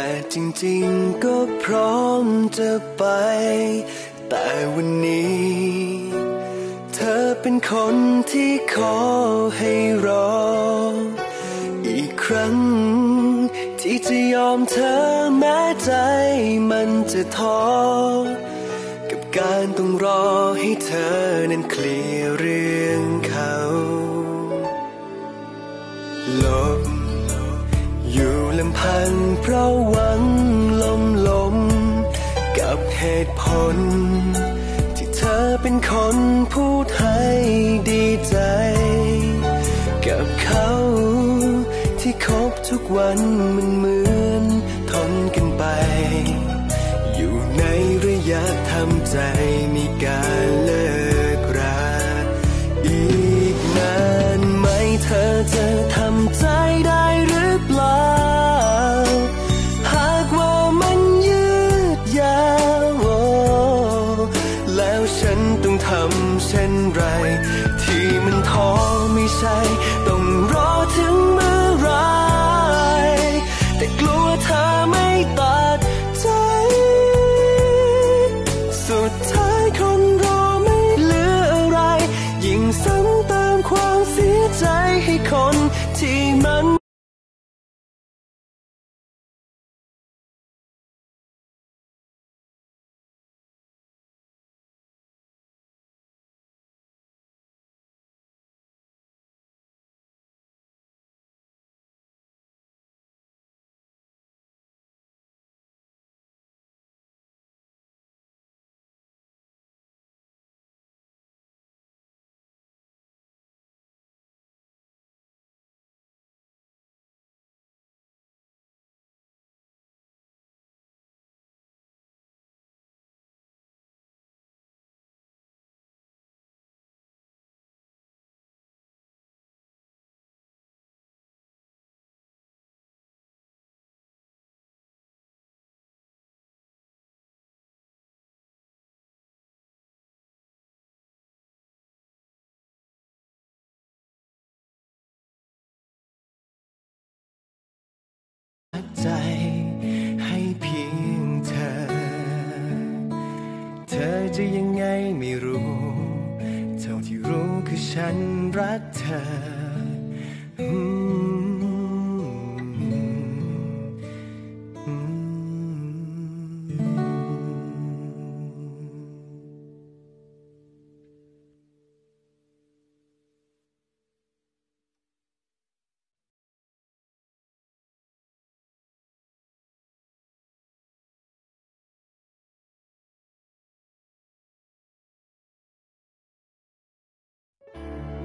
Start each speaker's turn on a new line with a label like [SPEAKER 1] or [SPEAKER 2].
[SPEAKER 1] และจริงๆก็พร้อมจะไป แต่วันนี้ เธอเป็นคนที่ขอให้รอ อีกครั้ง ที่จะยอมเธอแม้ใจมันจะท้อกับการต้องรอให้เธอนั้นเคลียร์เรื่องเขาล ลำพังเพราะหวังลมลม กับเหตุผล ที่เธอเป็นคนพูดให้ดีใจ กับเขาที่คบทุกวันมันเหมือนทนกันไป อยู่ในระยะทำใจใใช่ต้องรอถึงเมื่อไรแต่กลัวเธอไม่ตัดใจ สุดท้ายคนรอไม่เหลืออะไร ยิ่งซ้ำเติมความเสียใจให้คนที่มัน จะยังไงไม่รู้ เท่าที่รู้คือฉันรักเธอ